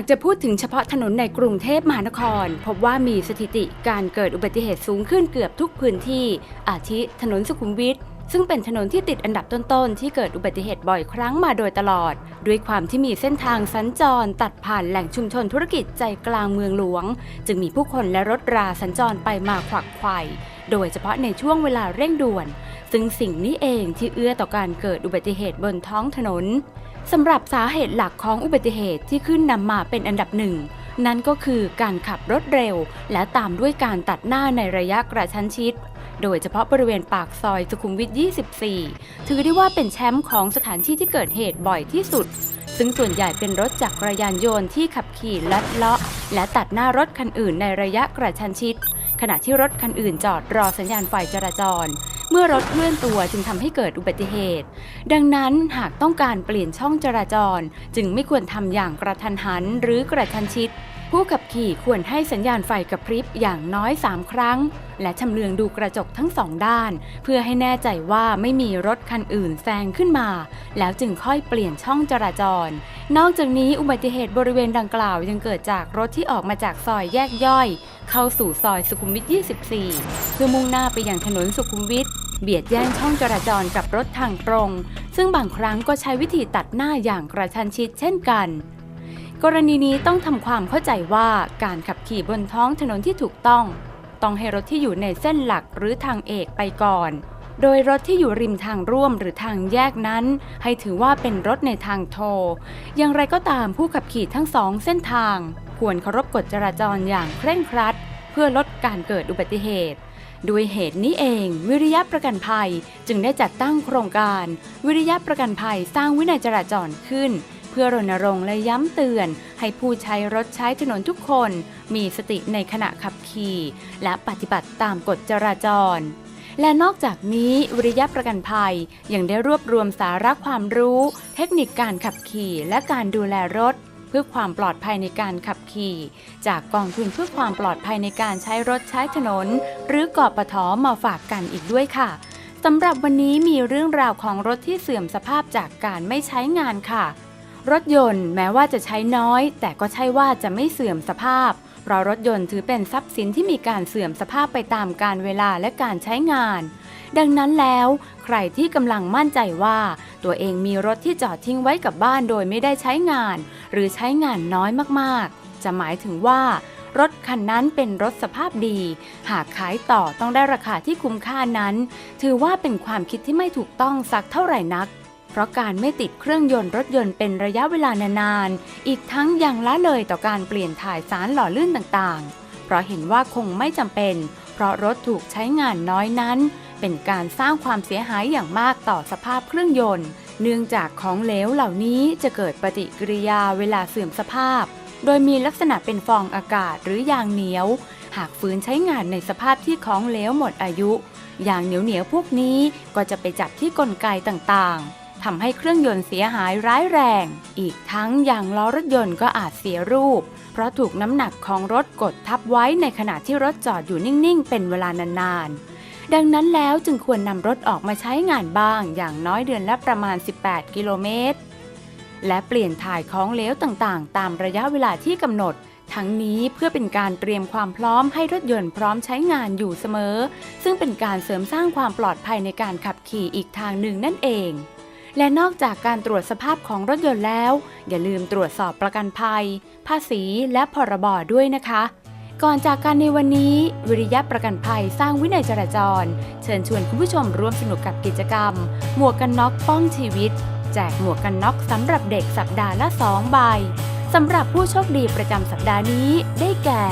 หากจะพูดถึงเฉพาะถนนในกรุงเทพมหานคร พบว่ามีสถิติการเกิดอุบัติเหตุสูงขึ้นเกือบทุกพื้นที่ อาทิถนนสุขุมวิทซึ่งเป็นถนนที่ติดอันดับต้นๆ ที่เกิดอุบัติเหตุบ่อยครั้งมาโดยตลอด ด้วยความที่มีเส้นทางสัญจร ตัดผ่านแหล่งชุมชนธุรกิจใจกลางเมืองหลวง จึงมีผู้คนและรถราสัญจรไปมาขวักไขว่โดยเฉพาะในช่วงเวลาเร่งด่วน ซึ่งสิ่งนี้เองที่เอื้อต่อการเกิดอุบัติเหตุบนท้องถนน สำหรับสาเหตุหลักของอุบัติเหตุที่ขึ้นนำมาเป็นอันดับหนึ่ง นั่นก็คือการขับรถเร็ว และตามด้วยการตัดหน้าในระยะกระชั้นชิด โดยเฉพาะบริเวณปากซอยสุขุมวิท 24 ถือได้ว่าเป็นแชมป์ของสถานที่ที่เกิดเหตุบ่อยที่สุด ซึ่งส่วนใหญ่เป็นรถจักรยานยนต์ที่ขับขี่ลัดเลาะ และตัดหน้ารถคันอื่นในระยะกระชั้นชิด ขณะที่รถคันอื่นจอดรอสัญญาณไฟจราจร มื่อรถเคลื่อนตัวจึงทำให้เกิดอุบัติเหตุ ดังนั้นหากต้องการเปลี่ยนช่องจราจร จึงไม่ควรทำอย่างกระทันหันหรือกระทันชิด ผู้ขับขี่ควรให้สัญญาณไฟกระพริบอย่างน้อย 3 ครั้ง และชำเลืองดูกระจกทั้งสองด้าน เพื่อให้แน่ใจว่าไม่มีรถคันอื่นแซงขึ้นมา แล้วจึงค่อยเปลี่ยนช่องจราจร นอกจากนี้อุบัติเหตุบริเวณดังกล่าวยังเกิดจากรถที่ออกมาจากซอยแยกย่อย เข้าสู่ซอยสุขุมวิท 24 เพื่อมุ่งหน้าไปยังถนนสุขุมวิท เบียดแย่งช่องจราจรกับรถทางตรง ซึ่งบางครั้งก็ใช้วิธีตัดหน้าอย่างกระชันชิดเช่นกัน กรณีนี้ต้องทำความเข้าใจว่าการขับขี่บนท้องถนนที่ถูกต้อง ต้องให้รถที่อยู่ในเส้นหลักหรือทางเอกไปก่อน โดยรถที่อยู่ริมทางร่วมหรือทางแยกนั้น ให้ถือว่าเป็นรถในทางโท อย่างไรก็ตามผู้ขับขี่ทั้งสองเส้นทาง ควรเคารพกฎจราจรอย่างเคร่งครัด เพื่อลดการเกิดอุบัติเหตุ ด้วยเหตุนี้เอง วิริยะประกันภัยจึงได้จัดตั้งโครงการ วิริยะประกันภัยสร้างวินัยจราจรขึ้น เพื่อรณรงค์และย้ำเตือน ให้ผู้ใช้รถใช้ถนนทุกคน มีสติในขณะขับขี่ และปฏิบัติตามกฎจราจรและนอกจากนี้วิริยะประกันภัยยังได้รวบรวมสาระความรู้ เทคนิคการขับขี่และการดูแลรถ เพื่อความปลอดภัยในการขับขี่ จากกองทุนเพื่อความปลอดภัยในการใช้รถใช้ถนน หรือกอปทมาฝากกันอีกด้วยค่ะสำหรับวันนี้มีเรื่องราวของรถที่เสื่อมสภาพจากการไม่ใช้งานค่ะ รถยนต์แม้ว่าจะใช้น้อย แต่ก็ใช่ว่าจะไม่เสื่อมสภาพเพราะรถยนต์ถือเป็นทรัพย์สินที่มีการเสื่อมสภาพไปตามกาลเวลาและการใช้งาน ดังนั้นแล้ว ใครที่กำลังมั่นใจว่า ตัวเองมีรถที่จอดทิ้งไว้กับบ้านโดยไม่ได้ใช้งาน หรือใช้งานน้อยมากๆ จะหมายถึงว่ารถคันนั้นเป็นรถสภาพดี หากขายต่อต้องได้ราคาที่คุ้มค่านั้น ถือว่าเป็นความคิดที่ไม่ถูกต้องสักเท่าไหร่นัก เพราะการไม่ติดเครื่องยนต์รถยนต์เป็นระยะเวลานานๆ อีกทั้งยังละเลยต่อการเปลี่ยนถ่ายสารหล่อลื่นต่างๆ เพราะเห็นว่าคงไม่จำเป็น เพราะรถถูกใช้งานน้อยนั้น เป็นการสร้างความเสียหายอย่างมากต่อสภาพเครื่องยนต์ เนื่องจากของเหลวเหล่านี้จะเกิดปฏิกิริยาเวลาเสื่อมสภาพ โดยมีลักษณะเป็นฟองอากาศหรือยางเหนียว หากฝืนใช้งานในสภาพที่ของเหลวหมดอายุยางเหนียวๆพวกนี้ก็จะไปจับที่กลไกต่างๆทำให้เครื่องยนต์เสียหายร้ายแรง อีกทั้งยางล้อรถยนต์ก็อาจเสียรูป เพราะถูกน้ำหนักของรถกดทับไว้ในขณะที่รถจอดอยู่นิ่งๆ เป็นเวลานานๆ ดังนั้นแล้วจึงควรนำรถออกมาใช้งานบ้างอย่างน้อยเดือนละประมาณ 18 กิโลเมตร และเปลี่ยนถ่ายของเหลวต่างๆ ตามระยะเวลาที่กำหนด ทั้งนี้เพื่อเป็นการเตรียมความพร้อมให้รถยนต์พร้อมใช้งานอยู่เสมอ ซึ่งเป็นการเสริมสร้างความปลอดภัยในการขับขี่อีกทางหนึ่งนั่นเองและนอกจากการตรวจสภาพของรถยนต์แล้ว อย่าลืมตรวจสอบประกันภัย ภาษีและพรบด้วยนะคะ ก่อนจากกันในวันนี้ วิริยะประกันภัยสร้างวินัยจราจร เชิญชวนคุณผู้ชมร่วมสนุกกับกิจกรรม หมวกกันน็อกป้องชีวิต แจกหมวกกันน็อกสำหรับเด็กสัปดาห์ละ 2 ใบสำหรับผู้โชคดีประจำสัปดาห์นี้ได้แก่